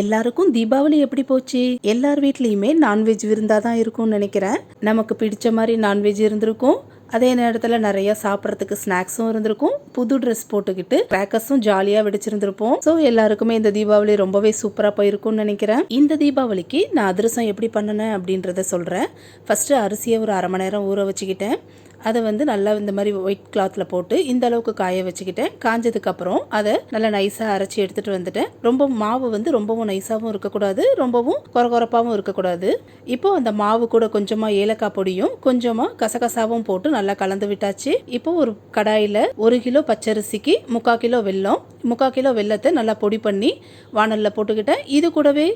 எல்லாருக்கும் தீபாவளி எப்படி போச்சு? எல்லார் வீட்லேயுமே நான்வெஜ் விருந்தா தான் இருக்கும்னு நினைக்கிறேன். நமக்கு பிடிச்ச மாதிரி நான்வெஜ் இருந்திருக்கும். அதே நேரத்தில் நிறைய சாப்பிட்றதுக்கு ஸ்நாக்ஸும் இருந்திருக்கும். புது ட்ரெஸ் போட்டுக்கிட்டு கிராக்கர்ஸும் ஜாலியாக வெடிச்சிருந்திருப்போம். ஸோ எல்லாருக்குமே இந்த தீபாவளி ரொம்பவே சூப்பராக போயிருக்கும்னு நினைக்கிறேன். இந்த தீபாவளிக்கு நான் அதிரசம் எப்படி பண்ணினேன் அப்படின்றத சொல்கிறேன் ஃபஸ்ட்டு அரிசியை ஒரு அரை மணி நேரம் ஊற வச்சுக்கிட்டேன். அதை வந்து நல்லா இந்த மாதிரி ஒயிட் கிளாத்தில் போட்டு இந்த அளவுக்கு காய வச்சுக்கிட்டேன். காஞ்சதுக்கப்புறம் அதை நல்லா நைஸாக அரைச்சி எடுத்துகிட்டு வந்துட்டேன். ரொம்ப மாவு வந்து ரொம்பவும் நைஸாகவும் இருக்கக்கூடாது ரொம்பவும் குறகுறப்பாகவும் இருக்கக்கூடாது. இப்போ அந்த மாவு கூட கொஞ்சமாக ஏலக்காய் பொடியும் கொஞ்சமாக கசகசாவும் போட்டு நல்லா கலந்து விட்டாச்சு. இப்போ ஒரு கடாயில் ஒரு கிலோ பச்சரிசிக்கு முக்கால் கிலோ வெல்லம் முக்கால் கிலோ வெல்லத்தை நல்லா பொடி பண்ணி வானலில் போட்டுக்கிட்டேன். இது கூடவே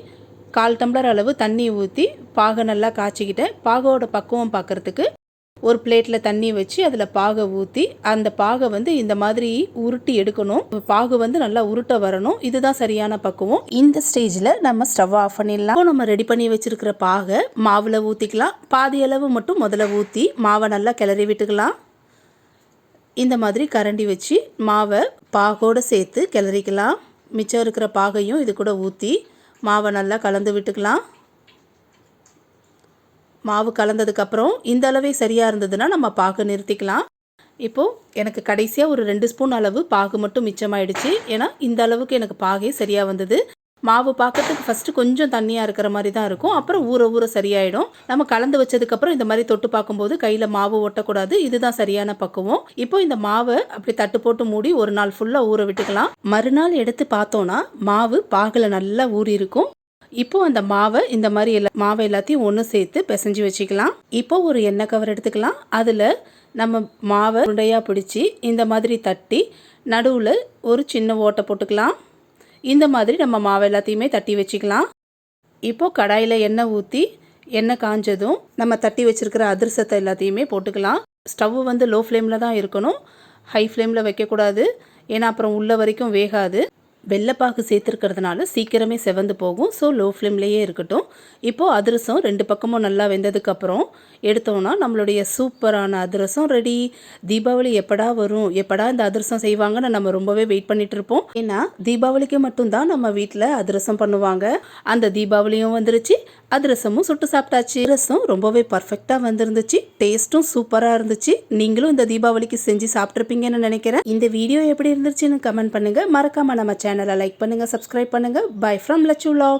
கால் டம்ளர் அளவு தண்ணி ஊற்றி பாகை நல்லா காய்ச்சிக்கிட்டேன். பாகோட பக்குவம் பார்க்குறதுக்கு ஒரு பிளேட்டில் தண்ணி வச்சு அதில் பாகை ஊற்றி அந்த பாகை வந்து இந்த மாதிரி உருட்டி எடுக்கணும். பாகு வந்து நல்லா உருட்ட வரணும். இதுதான் சரியான பக்குவம். இந்த ஸ்டேஜில் நம்ம ஸ்டவ் ஆஃப் பண்ணிடலாம். நம்ம ரெடி பண்ணி வச்சிருக்கிற பாகை மாவில் ஊற்றிக்கலாம் பாதி அளவு மட்டும் முதல்ல ஊற்றி மாவை நல்லா கிளறி விட்டுக்கலாம். இந்த மாதிரி கரண்டி வச்சு மாவை பாகோடு சேர்த்து கிளறிக்கலாம். மிச்சம் இருக்கிற பாகையும் இது கூட ஊற்றி மாவை நல்லா கலந்து விட்டுக்கலாம். மாவு கலந்ததுக்கப்புறம் இந்த அளவே சரியாக இருந்ததுன்னா நம்ம பாகு நிறுத்திக்கலாம். இப்போது எனக்கு கடைசியாக ஒரு ரெண்டு ஸ்பூன் அளவு பாகு மட்டும் மிச்சமாயிடுச்சு. ஏன்னா இந்த அளவுக்கு எனக்கு பாகே சரியாக வந்தது. மாவு பார்க்கறதுக்கு ஃபஸ்ட்டு கொஞ்சம் தண்ணியாக இருக்கிற மாதிரி தான் இருக்கும். அப்புறம் ஊற ஊற சரியாயிடும். நம்ம கலந்து வச்சதுக்கப்புறம் இந்த மாதிரி தொட்டு பார்க்கும்போது கையில் மாவு ஒட்டக்கூடாது. இதுதான் சரியான பக்குவம். இப்போ இந்த மாவை அப்படி தட்டு போட்டு மூடி ஒரு நாள் ஃபுல்லாக ஊற விட்டுக்கலாம். மறுநாள் எடுத்து பார்த்தோன்னா மாவு பாகில் நல்லா ஊறி இருக்கும் இப்போ அந்த மாவை இந்த மாதிரி எல்லா மாவை எல்லாத்தையும் ஒன்று சேர்த்து பிசைஞ்சு வச்சுக்கலாம். இப்போ ஒரு எண்ணெய் கவர் எடுத்துக்கலாம். அதில் நம்ம மாவை உருண்டையாக பிடிச்சி இந்த மாதிரி தட்டி நடுவில் ஒரு சின்ன ஓட்டை போட்டுக்கலாம். இந்த மாதிரி நம்ம மாவை எல்லாத்தையுமே தட்டி வச்சுக்கலாம். இப்போ கடாயில் எண்ணெய் ஊற்றி எண்ணெய் காஞ்சதும் நம்ம தட்டி வச்சுருக்கிற அதிர்சத்தை எல்லாத்தையுமே போட்டுக்கலாம். ஸ்டவ் வந்து லோ ஃப்ளேமில் தான் இருக்கணும். ஹை ஃப்ளேமில் வைக்கக்கூடாது. ஏன்னா அப்புறம் உள்ள வரைக்கும் வேகாது. வெள்ளைப்பாகு சேர்த்துருக்கிறதுனால சீக்கிரமே செவந்து போகும். ஸோ லோ ஃப்ளேம்லேயே இருக்கட்டும். இப்போது அதிரசம் ரெண்டு பக்கமும் நல்லா வெந்ததுக்கப்புறம் எடுத்தோன்னா நம்மளுடைய சூப்பரான அதிரசம் ரெடி தீபாவளி எப்படா வரும்? எப்படா இந்த அதிரசம் செய்வாங்கன்னு நம்ம ரொம்பவே வெயிட் பண்ணிட்டு இருப்போம். ஏன்னா தீபாவளிக்கு மட்டும்தான் நம்ம வீட்டில் அதிரசம் பண்ணுவாங்க. அந்த தீபாவளியும் வந்துருச்சு. அதிரசமும் சுட்டு சாப்பிட்டாச்சு. ரசம் ரொம்பவே பர்ஃபெக்டாக வந்திருந்துச்சு. டேஸ்ட்டும் சூப்பராக இருந்துச்சு. நீங்களும் இந்த தீபாவளிக்கு செஞ்சு சாப்பிட்ருப்பீங்கன்னு நினைக்கிறேன். இந்த வீடியோ எப்படி இருந்துச்சுன்னு கமெண்ட் பண்ணுங்க. மறக்காமல் நம்ம சேனலை லைக் பண்ணுங்க சப்ஸ்கிரைப் பண்ணுங்கள் பை ஃப்ரம் லச்சு vlog.